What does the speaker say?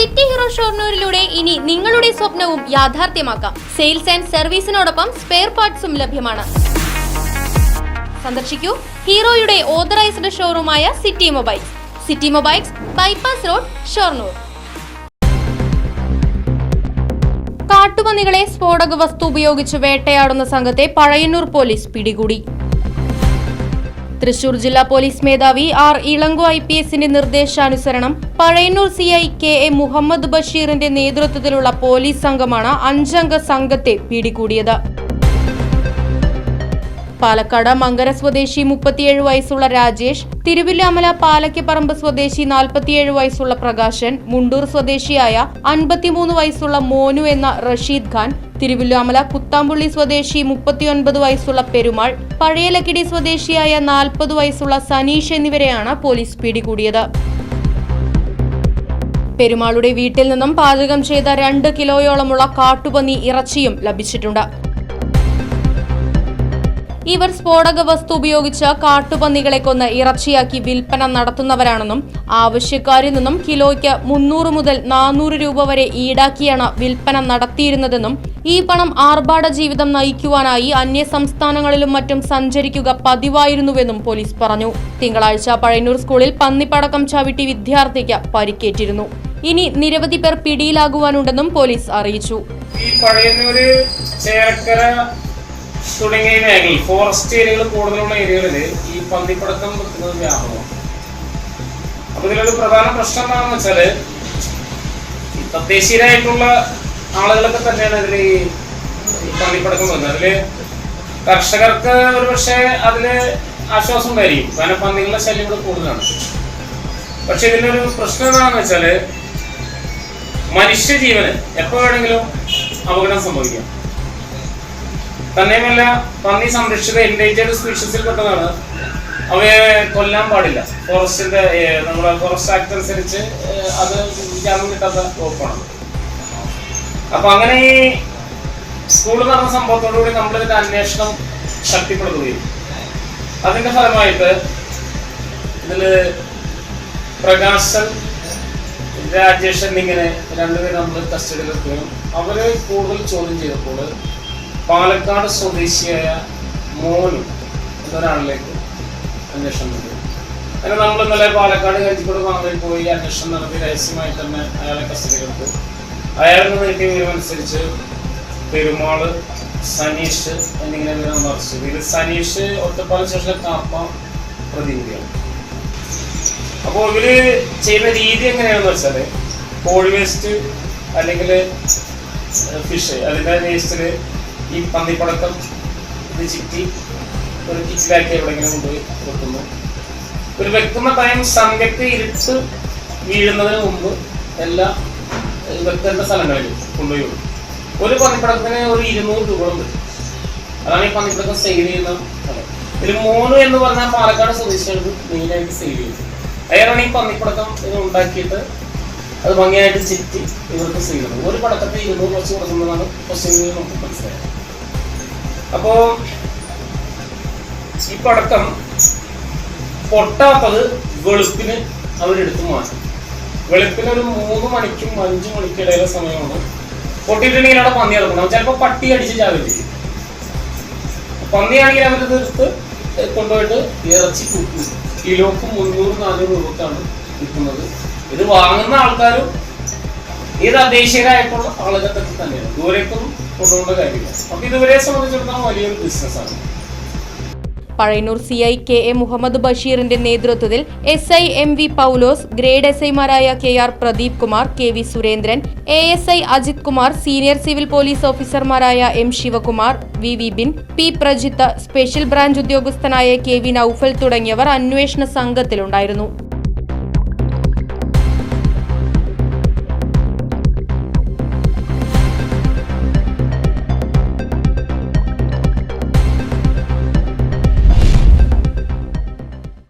City hero ഷോർണൂരിലൂടെ ഇനി നിങ്ങളുടെ സ്വപ്നവും യാഥാർത്ഥ്യമാക്കാം. സെയിൽസ് ആൻഡ് സർവീസിനോടൊപ്പം സ്പെയർ പാർട്സും ലഭ്യമാണ്. സന്ദർശിക്കൂ ഹീറോയുടെ authorised ഷോറൂമായ city mobiles. City mobiles bypass road Shoranur. കാട്ടുപന്നികളെ സ്ഫോടക വസ്തു ഉപയോഗിച്ച് വേട്ടയാടുന്ന സംഘത്തെ പഴയന്നൂർ പോലീസ് പിടികൂടി. തൃശൂർ ജില്ലാ പോലീസ് മേധാവി ആർ ഇളങ്കോ ഐ പി എസിന്റെ നിർദ്ദേശാനുസരണം Pazhayannur C I K A Muhammad ബഷീറിന്റെ നേതൃത്വത്തിലുള്ള പോലീസ് സംഘമാണ് അഞ്ചംഗ സംഘത്തെ പിടികൂടിയത്. പാലക്കാട് മങ്കര സ്വദേശി മുപ്പത്തിയേഴ് വയസ്സുള്ള രാജേഷ് തിരുവില്ലാമല പാലക്കപ്പറമ്പ് സ്വദേശി നാൽപ്പത്തിയേഴ് വയസ്സുള്ള പ്രകാശൻ മുണ്ടൂർ സ്വദേശിയായ അൻപത്തിമൂന്ന് വയസ്സുള്ള മോനു എന്ന റഷീദ് ഖാൻ തിരുവില്ലാമല കുത്താമ്പുള്ളി സ്വദേശി മുപ്പത്തിയൊൻപത് വയസ്സുള്ള പെരുമാൾ പഴയലക്കിടി സ്വദേശിയായ നാൽപ്പത് വയസ്സുള്ള സനീഷ് എന്നിവരെയാണ് പോലീസ് പിടികൂടിയത്. പെരുമാളുടെ വീട്ടിൽ നിന്നും പാചകം ചെയ്ത രണ്ട് കിലോയോളമുള്ള കാട്ടുപന്നി ഇറച്ചിയും ലഭിച്ചിട്ടുണ്ട്. ഇവർ സ്ഫോടക വസ്തു ഉപയോഗിച്ച് കാട്ടുപന്നികളെ കൊന്ന് ഇറച്ചിയാക്കി വിൽപ്പന നടത്തുന്നവരാണെന്നും ആവശ്യക്കാരിൽ നിന്നും കിലോയ്ക്ക് മുന്നൂറ് മുതൽ നാനൂറ് രൂപ വരെ ഈടാക്കിയാണ് വിൽപ്പന നടത്തിയിരുന്നതെന്നും ഈ പണം ആർഭാട ജീവിതം നയിക്കുവാനായി അന്യ സംസ്ഥാനങ്ങളിലും മറ്റും സഞ്ചരിക്കുക പതിവായിരുന്നുവെന്നും പോലീസ് പറഞ്ഞു. തിങ്കളാഴ്ച പഴയന്നൂർ സ്കൂളിൽ പന്നിപ്പടക്കം ചവിട്ടി വിദ്യാർത്ഥിക്ക് പരിക്കേറ്റിരുന്നു. ഇനി നിരവധി പേർ പിടിയിലാകുവാനുണ്ടെന്നും പോലീസ് അറിയിച്ചു. ഈ പഴയന്നൂര് ചേർക്കര തുടങ്ങിയ മേഖലയിൽ ഫോറസ്റ്റ് ഏരിയകൾ കൂടുതലുള്ള ഏരിയകളിൽ ഈ പന്നിപ്പടക്കം വെക്കുന്നത് വ്യാപകമാണ്. അപ്പൊ ഇതിലൊരു പ്രധാന പ്രശ്നം എന്താണെന്ന് വെച്ചാൽ തദ്ദേശീയരായിട്ടുള്ള ആളുകളൊക്കെ തന്നെയാണ് ഇതിൽ ഈ പന്നിപ്പടക്കം വെക്കുന്നത്. അതിൽ കർഷകർക്ക് ഒരു പക്ഷേ അതിൽ ആശ്വാസം ഉണ്ടായിരിക്കും കാരണം പന്നികളുടെ ശല്യം ഇവിടെ കൂടുതലാണ്. പക്ഷെ ഇതിനൊരു പ്രശ്നം എന്താണെന്ന് വെച്ചാൽ മനുഷ്യജീവന് എപ്പോ വേണമെങ്കിലും അപകടം സംഭവിക്കാം. തന്നെയുമല്ല പന്നി സംരക്ഷിത എൻഡേഞ്ചേർഡ് സ്പീഷീസിൽ പെട്ടതാണ് അവയെ കൊല്ലാൻ പാടില്ല. ഫോറസ്റ്റിന്റെ നമ്മുടെ ഫോറസ്റ്റ് ആക്ട് അനുസരിച്ച് അത് ജാമ്യം കിട്ടാത്ത വകുപ്പാണ്. അപ്പൊ അങ്ങനെ ഈ സ്കൂളിൽ നടന്ന സംഭവത്തോടുകൂടി നമ്മളിതിന്റെ അന്വേഷണം ശക്തിപ്പെടുത്തുകയും. അതിന്റെ ഫലമായിട്ട് ഇതിൽ പ്രകാശൻ രാജേഷ് എന്നിങ്ങനെ രണ്ടുപേരും നമ്മൾ കസ്റ്റഡിയിലെത്തുകയും അവരെ കൂടുതൽ ചോദ്യം ചെയ്തപ്പോൾ പാലക്കാട് സ്വദേശിയായ മോനു എന്നൊരാളിലേക്ക് അന്വേഷണം നടത്തി. അങ്ങനെ നമ്മൾ ഇന്നലെ പാലക്കാട് കഞ്ചിക്കോട് മാറി പോയി അന്വേഷണം നടത്തി രഹസ്യമായി തന്നെ അയാളെ കസ്റ്റഡി എടുത്തു. നിന്ന് കിട്ടിയ വിവരമനുസരിച്ച് പെരുമാൾ സനീഷ് എന്നിങ്ങനെ വിവരം മറിച്ചു ഇത് സനീഷ് ഒറ്റപ്പാലം സ്റ്റേഷനിലെ കാപ്പ പ്രതിനിധിയാണ്. അപ്പോൾ ഇവർ ചെയ്യുന്ന രീതി എങ്ങനെയാണെന്ന് വെച്ചാൽ കോഴി വേസ്റ്റ് അല്ലെങ്കിൽ ഫിഷ് അതിന്റെ വേസ്റ്റിൽ ഈ പന്നിപ്പടക്കം ഇത് ചിറ്റി ഒരു കിറ്റിലാക്കി എവിടെയെങ്കിലും കൊണ്ടുപോയി വെക്കുന്നു. ഒരു വെക്കുന്ന ടൈം സന്ധ്യക്ക് ഇരുട്ട് വീഴുന്നതിന് മുമ്പ് എല്ലാ വെക്കേണ്ട സ്ഥലങ്ങളിലും കൊണ്ടുപോയി കൊടുക്കും. ഒരു പന്നിപ്പടക്കത്തിന് ഒരു ഇരുന്നൂറ് രൂപ ഉണ്ട് അതാണ് ഈ പന്നിപ്പടക്കം സെയിൽ ചെയ്യുന്ന സ്ഥലം. ഇതിൽ മൂന്ന് എന്ന് പറഞ്ഞാൽ പാലക്കാട് സ്വദേശികൾക്ക് മെയിനായിട്ട് സെയിൽ ചെയ്യും. അയാളാണ് ഈ പന്നിപ്പടക്കം ഇത് ഉണ്ടാക്കിയിട്ട് അത് ഭംഗിയായിട്ട് ചിറ്റി ഇവർക്ക് സെയിൽ ചെയ്യുന്നത്. ഒരു പടക്കത്തെ ഇരുന്നൂറ് കുറച്ച് കൊടുക്കുന്നതാണ് ക്വസ്റ്റ്യനിൽ നമുക്ക് മനസ്സിലായത്. അപ്പോ ഈ പടക്കം പൊട്ടാത്തത് വെളുപ്പിന് അവരെടുത്ത് മാറ്റും. വെളുപ്പിന് ഒരു മൂന്ന് മണിക്കും അഞ്ചു മണിക്കും ഇടയിലെ സമയമാണ്. പൊട്ടിയിട്ടുണ്ടെങ്കിൽ അവിടെ പന്നി ഇറക്കണം ചിലപ്പോൾ പട്ടി അടിച്ച് ചാവില്ലേ പന്നിയാണെങ്കിൽ അവർ തീർത്ത് കൊണ്ടുപോയിട്ട് ഇറച്ചി കൂട്ടും. കിലോക്ക് മുന്നൂറ് നാനൂറ് രൂപക്കാണ് കിട്ടുന്നത്. ഇത് വാങ്ങുന്ന ആൾക്കാരും ഈ തദ്ദേശീയരായിട്ടുള്ള ആളുകൾക്ക് തന്നെയാണ്. ദൂരേക്കൊന്നും കൊണ്ടുപോകേണ്ട കാര്യമില്ല. അപ്പൊ ഇതുവരെ സംബന്ധിച്ചിടത്തോളം വലിയൊരു ബിസിനസ്സാണ് Pazhayannur C I K A Muhammad ബഷീറിന്റെ നേതൃത്വത്തിൽ S I M V Paulose grade S ഐമാരായ K R Pradeep Kumar K V Surendran A S I Ajith Kumar senior civil police ഓഫീസർമാരായ M Sivakumar V Vibin P Prajith special branch ഉദ്യോഗസ്ഥനായ K V Noufal തുടങ്ങിയവർ അന്വേഷണ സംഘത്തിലുണ്ടായിരുന്നു.